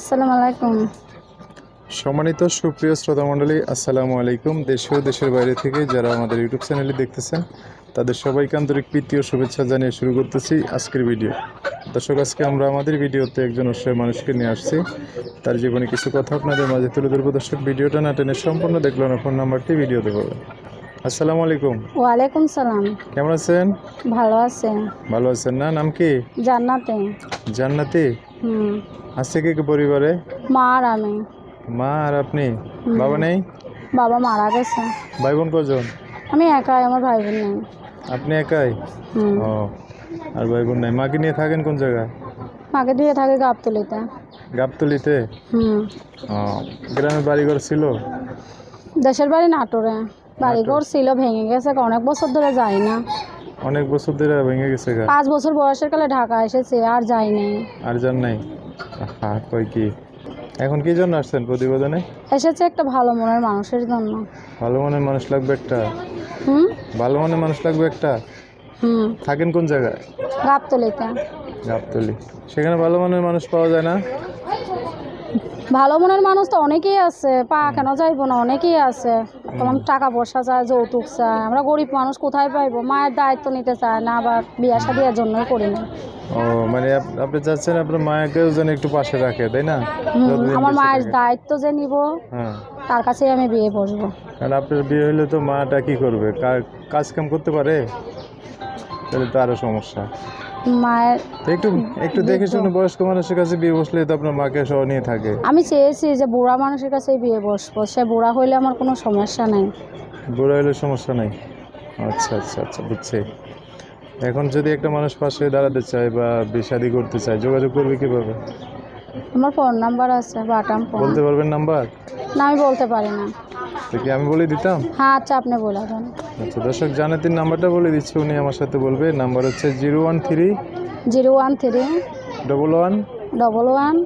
আসসালামু আলাইকুম। সম্মানিত সুপ্রিয় শ্রোতা মণ্ডলী আসসালামু আলাইকুম। দেশ ও দেশের বাইরে থেকে যারা আমাদের ইউটিউব চ্যানেলে দেখতেছেন তাদের সবাইকে আন্তরিক প্রীতি ও শুভেচ্ছা জানিয়ে শুরু করতেছি আজকের ভিডিও। দর্শক আজকে আমরা আমাদের ভিডিওতে একজন অসহায় মানুষকে নিয়ে আসছি। তার জীবনে কিছু কথা আপনাদের মাঝে তুলে ধরবো। দর্শক ভিডিওটা না টেনে সম্পূর্ণ দেখল না ফোন নাম্বারটি ভিডিওতে পাবেন। আসসালামু আলাইকুম। ওয়ালাইকুম সালাম। কেমন আছেন? ভালো আছে ভালো আছেন না? নাম কি? জান্নাতে। জান্নাতি? হুম। আছে কি কি পরিবারে? মা আর আমি। মা আর আপনি? বাবা নেই? বাবা মারা গেছে। ভাই বোন কজন? আমি একাই আমার ভাই বোন নেই। আপনি একাই? ও আর ভাই বোন নাই। মাকে নিয়ে থাকেন কোন জায়গায়? মাকে দিয়ে থাকে গাবতলিতে। গাবতলিতে? হুম। ও গ্রামে বাড়িঘর ছিল? দেশের বাড়ি নাটোরে। বাড়িঘর ছিল ভেঙে গেছে অনেক বছর ধরে যাই না। অনেক বছর ধরে ভেঙে গেছে গা। পাঁচ বছর বয়সের কালে ঢাকা এসেছে আর যাইনি আর যান নাই? হ্যাঁ কই কি? এখন কি জন্য আসছেন প্রতিবেদনে? এসেছে একটা ভালো মনের মানুষের জন্য। ভালো মনের মানুষ লাগবে একটা? হুম? ভালো মনের মানুষ লাগবে একটা? হুম। থাকেন কোন জায়গায়? গাবতলিতে। গাবতলি। সেখানে ভালো মনের মানুষ পাওয়া যায় না? ভালো মনের মানুষ তো অনেকেই আছে পা কেন যাইবো না? অনেকেই আছে। তোমার টাকা পয়সা চায় যৌতুক চায়। আমরা গরিব মানুষ কোথায় পাইবো? মায়ের দায়িত্ব নিতে চায় না আবার বিয়া শাদিয়ার জন্যই করি না। ও মানে আপনি চাচ্ছেন আপনার মায়াকেও যেন একটু পাশে রাখে তাই না? আমার মায়ের দায়িত্ব যে নিব হ্যাঁ। তার কাছেই আমি বিয়ে বসবো। কারণ আপনার বিয়ে হলে তো মাটা কি করবে? কাজ কাম করতে পারে? তাহলে তো আরও সমস্যা। মায়ের একটু একটু দেখে শুনে বয়স্ক মানুষের কাছে বিয়ে বসলে তো আপনার মাকে সহ নিয়ে থাকে। আমি চেয়েছি যে বুড়া মানুষের কাছেই বিয়ে বসবো। সে বুড়া হইলে আমার কোনো সমস্যা নাই। বুড়া হইলে সমস্যা নাই? আচ্ছা আচ্ছা আচ্ছা বুঝছি। এখন যদি একটা মানুষ পাশে দাঁড়াতে চায় বা বিষাদি করতে চায় যোগাযোগ করবে কীভাবে? আমার ফোন নাম্বার আছে বাটাম ফোন বলতে পারবেন নাম্বার না আমি বলতে পারি না। তো কি আমি বলে দিতাম? হ্যাঁ আচ্ছা আপনি বলে দেন। আচ্ছা দর্শক জানাতির নাম্বারটা বলে দিচ্ছি উনি আমার সাথে বলবে। নাম্বার হচ্ছে zero one three zero one three double one double one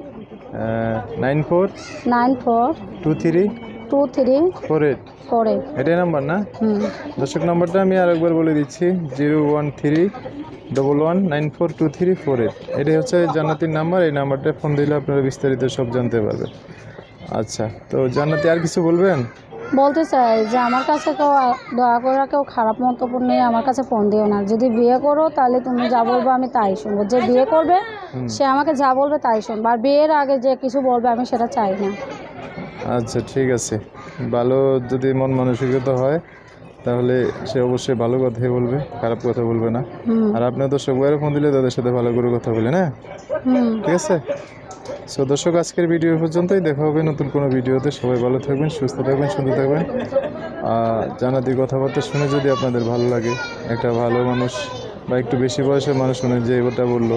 nine four nine four two three two three four eight four eight. এটাই নাম্বার না? হুম। দর্শক নাম্বারটা আমি আরেকবার বলে দিচ্ছি zero one three double one nine four two three four eight এটাই হচ্ছে জান্নাতির নাম্বার এই নাম্বারটা ফোন দিলে আপনারা বিস্তারিত সব জানতে পারবেন। আচ্ছা তো জান্নাতি আর কিছু বলবেন? বলতে চাই যে আমার কাছে কেউ দয়া করে কেউ খারাপ মন্তব্য নিয়ে আমার কাছে ফোন দিও না। যদি বিয়ে করো তাহলে তুমি যা বলবে আমি তাই শুনব। যে বিয়ে করবে সে আমাকে যা বলবে তাই শুনব। আর বিয়ের আগে যে কিছু বলবে আমি সেটা চাই না। আচ্ছা ঠিক আছে। ভালো যদি মন মানসিকতা হয় তাহলে সে অবশ্যই ভালো কথাই বলবে খারাপ কথা বলবে না। আর আপনার দর্শক বাইরে ফোন দিলে তাদের সাথে ভালো করে কথা বলে না ঠিক আছে? সো দর্শক আজকের ভিডিও পর্যন্তই। দেখা হবে নতুন কোনো ভিডিওতে। সবাই ভালো থাকবেন সুস্থ থাকবেন সুন্দর থাকবেন। আর জানাতি কথাবার্তা শুনে যদি আপনাদের ভালো লাগে একটা ভালো মানুষ বা একটু বেশি বয়সের মানুষ শুনে যে ওটা বলল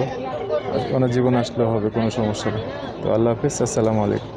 ওনার জীবন আসলে হবে কোনো সমস্যা নেই। তো আল্লাহ হাফিজ আসসালামু আলাইকুম।